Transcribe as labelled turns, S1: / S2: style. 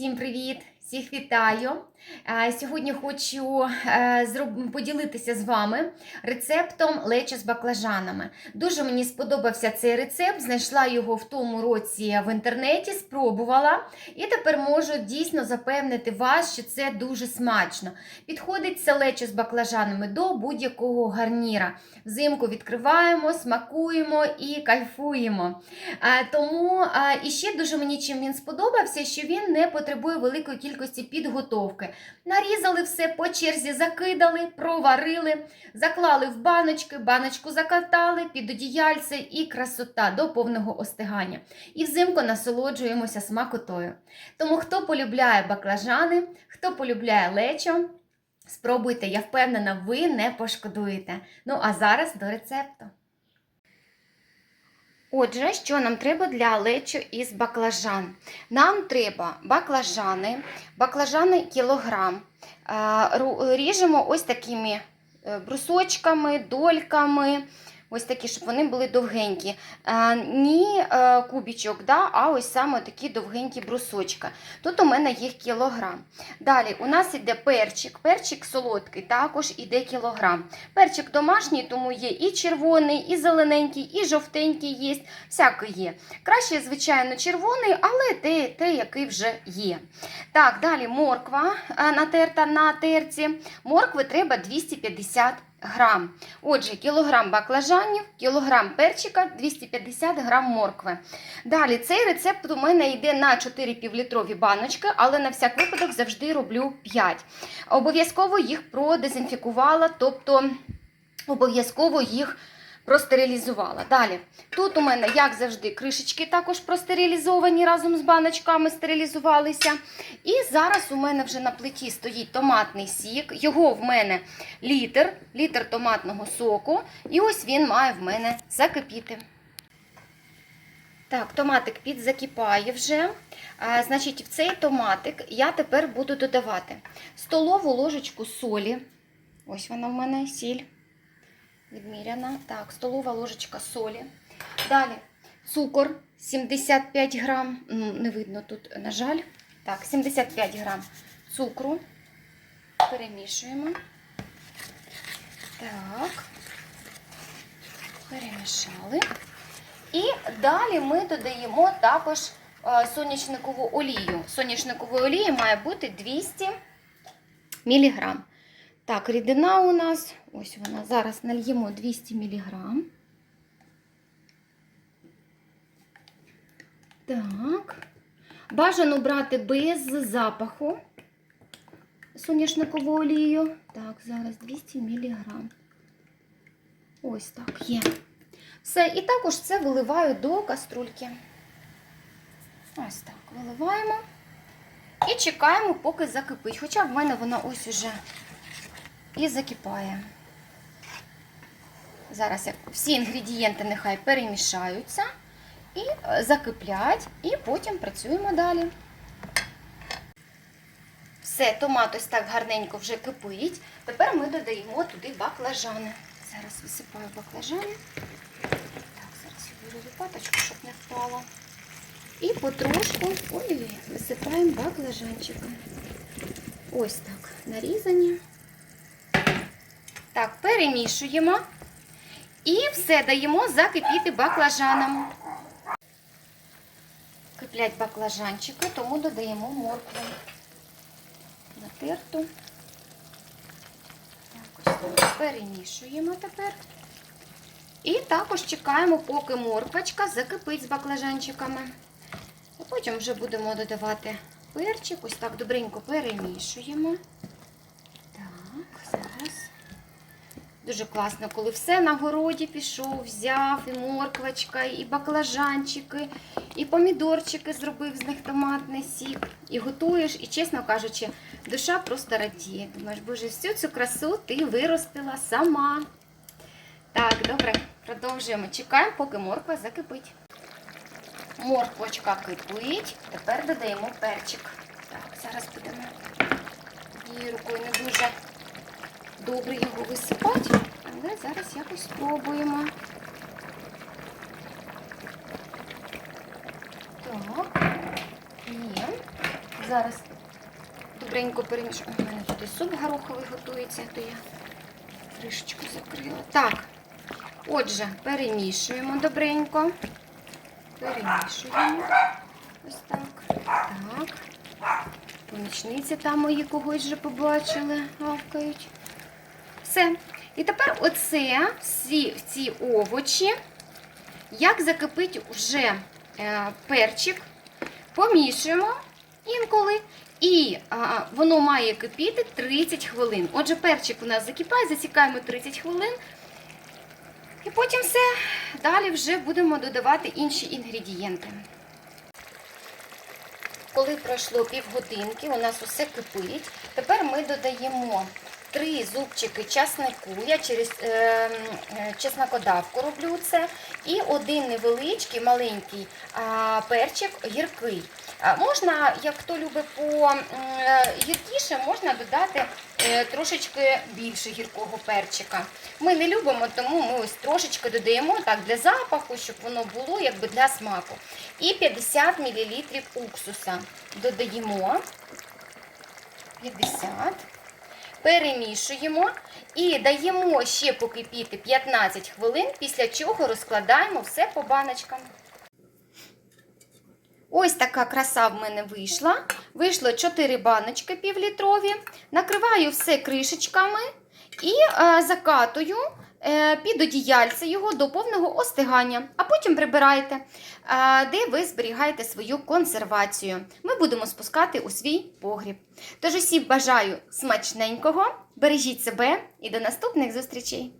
S1: Всім привіт! Всіх вітаю! Е, Сьогодні хочу е, поділитися з вами рецептом лечо з баклажанами. Дуже мені сподобався цей рецепт, знайшла його в тому році в інтернеті, спробувала і тепер можу дійсно запевнити вас, що це дуже смачно. Підходить це лечо з баклажанами до будь-якого гарніра. Взимку відкриваємо, смакуємо і кайфуємо. Е, Тому і ще дуже мені чим він сподобався, що він не потребує великої кількості підготовки. Нарізали все по черзі, закидали, проварили, заклали в баночки, баночку закатали під одіяльце і красота до повного остигання. І взимку насолоджуємося смакотою. Тому хто полюбляє баклажани, хто полюбляє лечо, спробуйте, я впевнена, ви не пошкодуєте. Ну а зараз до рецепту. Отже, що нам треба для лечо із баклажан? Нам треба баклажани, баклажани кілограм. Е, Ріжемо ось такими е, брусочками, дольками, ось такі, щоб вони були довгенькі. Е, Ні е, кубічок, да, а ось саме такі довгенькі брусочки. Тут у мене їх кілограм. Далі у нас іде перчик. Перчик солодкий, також іде кілограм. Перчик домашній, тому є і червоний, і зелененький, і жовтенький є, всякий є. Краще, звичайно, червоний, але те, те, який вже є. Так, далі морква е, натерта на терці. Моркви треба 250 грам. Отже, кілограм баклажанів, кілограм перчика, 250 грам моркви. Далі, цей рецепт у мене йде на 4 півлітрові баночки, але на всяк випадок завжди роблю 5. Обов'язково їх продезінфікувала, тобто обов'язково їх простерилізувала. Далі, тут у мене, як завжди, кришечки також простерилізовані разом з баночками стерилізувалися. І зараз у мене вже на плиті стоїть томатний сік. Його в мене літр, літр томатного соку. І ось він має в мене закипіти. Так, томатик підзакипає вже. А, значить, в цей томатик я тепер буду додавати столову ложечку солі. Ось вона в мене сіль відміряна. Так, столова ложечка солі. Далі цукор 75 грам. Ну, Не видно тут, на жаль. Так, 75 грам цукру. Перемішуємо. Так. Перемішали. І далі ми додаємо також е, соняшникову олію. Соняшникової олії має бути 200 мг. Так, рідина у нас, ось вона, зараз нальємо 200 мг. Так. Бажано брати без запаху соняшникову олію. Так, зараз 200 мг. Ось так є. Все, і також це виливаю до каструльки. Ось так, виливаємо. І чекаємо, поки закипить. Хоча в мене вона ось уже і закипає. Зараз всі інгредієнти нехай перемішаються і е, закиплять, і потім працюємо далі. Все, томат ось так гарненько вже кипить. Тепер ми додаємо туди баклажани. Зараз висипаю баклажани. Так, зараз я беру лопаточку, щоб не впало. І потрошку ой, висипаємо баклажанчики. Ось так, нарізані. Так, перемішуємо. І все даємо закипіти баклажанам. Киплять баклажанчики, тому додаємо моркву. Натерту. Так, ось. Перемішуємо тепер. І також чекаємо, поки морквочка закипить з баклажанчиками. А потім вже будемо додавати перчик. Ось так добренько перемішуємо. Так, зараз. Дуже класно, коли все на городі пішов, взяв, і морквочка, і баклажанчики, і помідорчики зробив з них томатний сік. І готуєш, і, чесно кажучи, душа просто радіє. Думаєш, боже, всю цю красу ти виростила сама. Так, добре, продовжуємо. Чекаємо, поки морква закипить. Морквочка кипить. Тепер додаємо перчик. Так, зараз будемо однією рукою не дуже добре його висипати, але зараз якось спробуємо. Так, є. зараз добренько перемішую. У мене тут суп гороховий готується, то я кришечку закрила. Так, отже, перемішуємо добренько. Перемішуємо. Ось так. Так. Помічниці там мої когось вже побачили, гавкають. Все. І тепер оце, всі ці овочі, як закипить вже е, перчик, помішуємо інколи. І а, воно має кипіти 30 хвилин. Отже, перчик у нас закипає, засікаємо 30 хвилин. І потім все. Далі вже будемо додавати інші інгредієнти. Коли пройшло півгодинки, у нас усе кипить. Тепер ми додаємо три зубчики часнику. Я через е, е, чеснокодавку роблю це. І один невеличкий маленький а, перчик гіркий. Можна, як хто любить по е, гіркіше, можна додати е, трошечки більше гіркого перчика. Ми не любимо, тому ми ось трошечки додаємо так для запаху, щоб воно було якби для смаку. І 50 мл уксуса додаємо. 50. Перемішуємо і даємо ще покипіти 15 хвилин, після чого розкладаємо все по баночкам. Ось така краса в мене вийшла. Вийшло 4 баночки півлітрові. Накриваю все кришечками і е, закатую під одіяльце його до повного остигання, а потім прибирайте, е, де ви зберігаєте свою консервацію. Ми будемо спускати у свій погріб. Тож усім бажаю смачненького, бережіть себе і до наступних зустрічей!